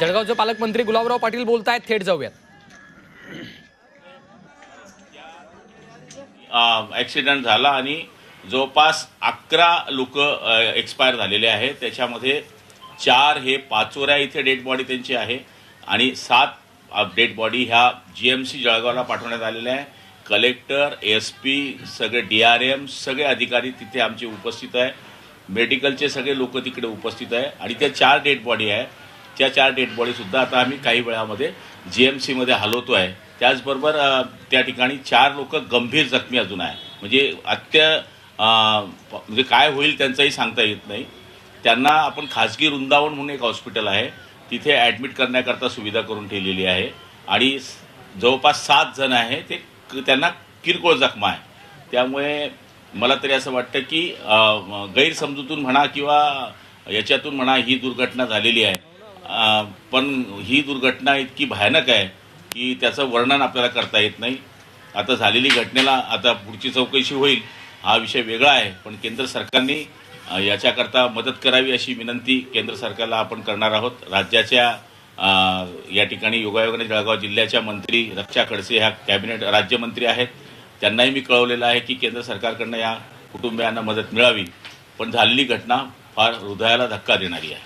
जळगावचे पालकमंत्री गुलाबराव पाटील बोलत आहेत थेट जाऊयात. ॲक्सिडेंट झाला आणि जवळपास अकरा लोक एक्सपायर झालेले आहेत त्याच्यामध्ये चार हे पाचोऱ्या इथे डेड बॉडी त्यांची आहे आणि सात डेड बॉडी ह्या जी एम सी जळगावला पाठवण्यात आलेल्या आहे. कलेक्टर एस पी सगळे डी आर एम सगळे अधिकारी तिथे आमचे उपस्थित आहे. मेडिकलचे सगळे लोक तिकडे उपस्थित आहे. आणि त्या चार डेड बॉडी आहे. त्या चार डेड बॉडीसुद्धा आता आम्ही काही वेळामध्ये जी एम सीमध्ये हलवतो आहे त्याचबरोबर त्या ठिकाणी चार लोक गंभीर जखमी अजून आहे म्हणजे अत्य म्हणजे काय होईल त्यांचंही सांगता येत नाही. त्यांना आपण खाजगी वृंदावन म्हणून एक हॉस्पिटल आहे. तिथे ॲडमिट करण्याकरता सुविधा करून ठेवलेली आहे. आणि जवळपास सात जण आहे. ते क- त्यांना किरकोळ जखमा आहे. त्यामुळे मला तरी असं वाटतं की गैरसमजूतून म्हणा किंवा याच्यातून म्हणा ही दुर्घटना झालेली आहे. पण ही दुर्घटना इतकी भयानक आहे की त्याचं वर्णन आपल्याला करता येत नाही. आता झालेली घटनेला आता पुढची चौकशी होईल हा विषय वेगळा आहे. पण केंद्र सरकारने याच्याकरता मदत करावी अशी विनंती केंद्र सरकारला आपण करणार आहोत. राज्याच्या या ठिकाणी योगायोगाने जळगाव जिल्ह्याच्या मंत्री रक्षा खडसे ह्या कॅबिनेट राज्यमंत्री आहेत. त्यांनाही मी कळवलेलं आहे की केंद्र सरकारकडनं या कुटुंबियांना मदत मिळावी. पण झालेली घटना फार हृदयाला धक्का देणारी आहे.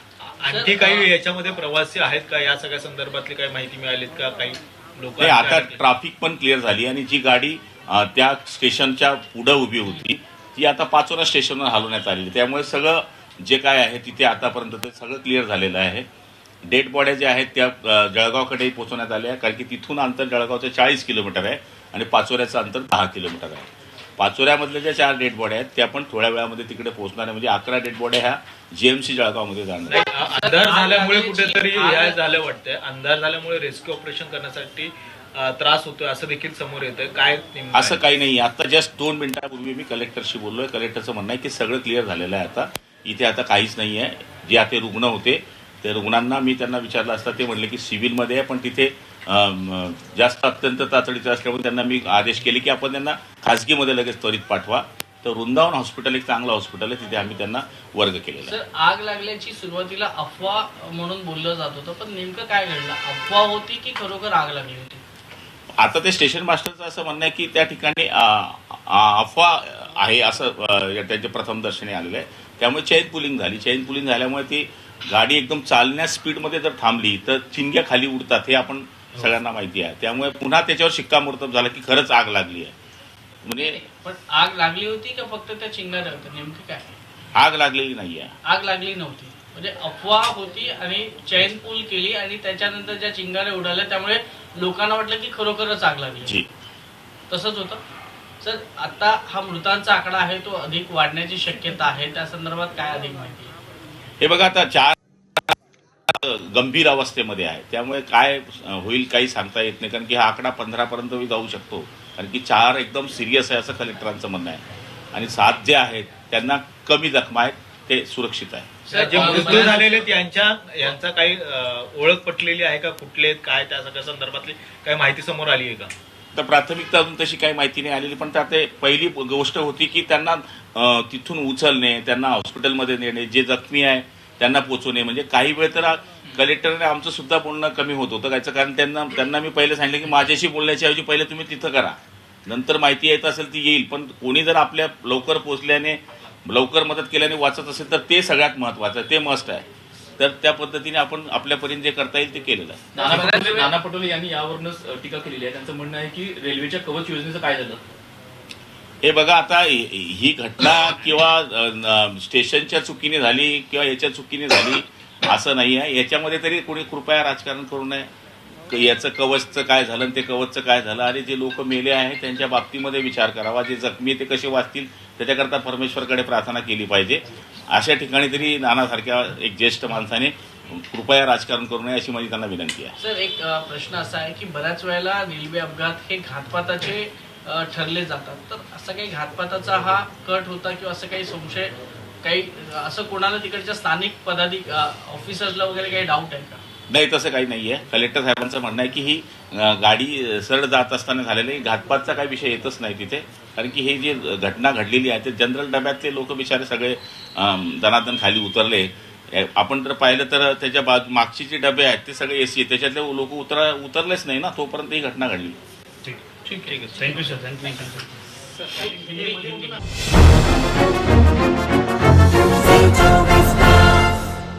आणखी काही याच्यामध्ये प्रवासी आहेत का? या सगळ्या संदर्भातली काही माहिती मिळालीत का? काही लोक नाही आता ट्राफिक पण क्लिअर झाली आणि जी गाडी अ, त्या स्टेशनच्या पुढं उभी होती ती आता पाचोरा स्टेशनवर हलवण्यात आलेली. त्यामुळे सगळं जे काय आहे तिथे आतापर्यंत ते सगळं क्लिअर झालेलं आहे. डेड बॉड्या ज्या आहेत त्या अ, जळगावकडेही पोहोचवण्यात आल्या कारण की तिथून अंतर जळगावचं चाळीस किलोमीटर आहे आणि पाचोऱ्याचं अंतर दहा किलोमीटर आहे. पाचोऱ्यामधल्या ज्या चार डेड बॉड्या आहेत त्या पण थोड्या वेळामध्ये तिकडे पोहोचणार आहे. म्हणजे अकरा डेड बॉड्या ह्या जीएमसी जळगावमध्ये जाणार अ- अंधार झाल्यामुळे कुठेतरी हे झालं वाटतंय. अंधार झाल्यामुळे रेस्क्यू ऑपरेशन करण्यासाठी त्रास होतोय असं देखील समोर येतंय. काय असं आहे? काही नाही. आता जस्ट दोन मिनिटापूर्वी मी कलेक्टरशी बोललोय. कलेक्टरचं म्हणणं आहे की सगळं क्लिअर झालेलं आहे आता. इथे आता काहीच नाही आहे. जे आता रुग्ण होते त्या रुग्णांना मी त्यांना विचारलं असता ते म्हणले की सिव्हिलमध्ये आहे पण तिथे जास्त अत्यंत तातडीचं असल्यामुळे त्यांना मी आदेश केले की आपण त्यांना खाजगीमध्ये लगेच त्वरित पाठवा. तर वृंदावन हॉस्पिटल एक चांगलं हॉस्पिटल आहे तिथे आम्ही त्यांना वर्ग केलेला आहे. सर आग लागल्याची सुरुवातीला अफवा म्हणून बोललं जात होतं पण नेमकं काय घडलं? अफवा होती की खरोखर आग लागली होती? आता ते स्टेशन मास्टरचं असं म्हणणं आहे की त्या ठिकाणी अ, अ, अफवा आहे असं अ, त्यांचे प्रथम दर्शनी आलेलं आहे. त्यामुळे चैन पुलिंग झाली. चैन पुलिंग झाल्यामुळे ती गाडी एकदम चालण्या स्पीडमध्ये जर थांबली तर चिंग्या खाली उडतात हे आपण सगळ्यांना माहिती आहे. त्यामुळे पुन्हा त्याच्यावर शिक्कामोर्तब झाला की खरंच आग लागली आहे. म्हणजे पण आग लागली होती का फक्त त्या होत्या नेमकी काय? आग लागलेली नाही आहे आग लागली नव्हती. म्हणजे अफवा होती आणि चैन पूल केली आणि त्याच्यानंतर ज्या चिंगाऱ्या उडाल्या त्यामुळे लोकांना वाटलं की खरोखरच आग लागली. जी. तसंच होतं. सर आता हा मृतांचा आकडा आहे तो अधिक वाढण्याची शक्यता आहे. त्या संदर्भात काय अधिक माहिती? आहे हे बघा आता चार गंभीर अवस्थेमध्ये आहे. त्यामुळे काय होईल काही सांगता येत नाही कारण की हा आकडा पंधरापर्यंत जाऊ शकतो. कारण की चार एकदम सिरियस आहे असं कलेक्टरांचं म्हणणं आहे. आणि सात जे आहेत त्यांना कमी जखमा आहेत ते सुरक्षित आहे. जे मृत्यू झालेले आहेत, यांच्या यांचा काही ओळख पटलेली आहे का? कुठले काय त्या सगळ्या संदर्भातली काही माहिती समोर आली आहे का? तर प्राथमिकता अजून तशी काही माहिती नाही आलेली पण त्यात पहिली गोष्ट होती की त्यांना तिथून उचलणे त्यांना हॉस्पिटलमध्ये नेणे जे जखमी आहे त्यांना पोचवणे म्हणजे काही वेळ तर कलेक्टरने आमचं सुद्धा बोलणं कमी होत होतं. त्याचं कारण त्यांना त्यांना मी पहिले सांगितलं की माझ्याशी बोलण्याच्या ऐवजी पहिले तुम्ही तिथं करा. नंतर माहिती येत असेल ती येईल पण कोणी जर आपल्या लवकर पोचल्याने लवकर मदत केल्याने वाचत असेल तर ते सगळ्यात महत्वाचं आहे ते मस्ट आहे. तर त्या पद्धतीने आपण आपल्यापर्यंत जे करता येईल ते केलेलं आहे. नाना पटोले नाना पटोले यांनी यावरूनच टीका केलेली आहे. त्यांचं म्हणणं आहे की रेल्वेच्या कवच योजनेचं काय झालं? हे बघा आता ही घटना किंवा स्टेशनच्या चुकीने झाली किंवा याच्या चुकीने झाली असं नाही आहे. याच्यामध्ये तरी कोणी कृपया राजकारण करू नये. याचं कवचचं काय झालं आणि ते कवचचं काय झालं आणि जे लोक मेले आहेत त्यांच्या बाबतीमध्ये विचार करावा. जे जखमी ते कसे वाचतील त्याच्याकरता परमेश्वरकडे प्रार्थना केली पाहिजे. अशा ठिकाणी तरी नानासारख्या एक ज्येष्ठ माणसाने कृपया राजकारण करू नये अशी माझी त्यांना विनंती आहे. सर एक प्रश्न असा आहे की बऱ्याच वेळेला रेल्वे अपघात हे घातपाताचे ठरले जातात. तर असं काही घातपाताचा हा कट होता किंवा असं काही संशय काही असं कोणाला तिकडच्या स्थानिक पदाधिक ऑफिसर्सला वगैरे काही डाऊट आहे का? नाही तसं काही नाहीये. कलेक्टर साहेबांचं म्हणणं आहे की ही गाडी सरळ जात असताना झालेली घातपातचा काही विषय येतच नाही तिथे. कारण की हे जे घटना घडलेली आहे ते जनरल डब्यातले लोक बिचारे सगळे दनादन खाली उतरले. ए- आपण जर पाहिलं तर त्याच्या बाजू मागची जी डबे आहेत ते सगळे एसी आहेत. त्याच्यातले लोक उतर उतरलेच नाही ना तोपर्यंत ही घटना घडली. ठीक ठीक आहे. Thank you sir thank you Hindi-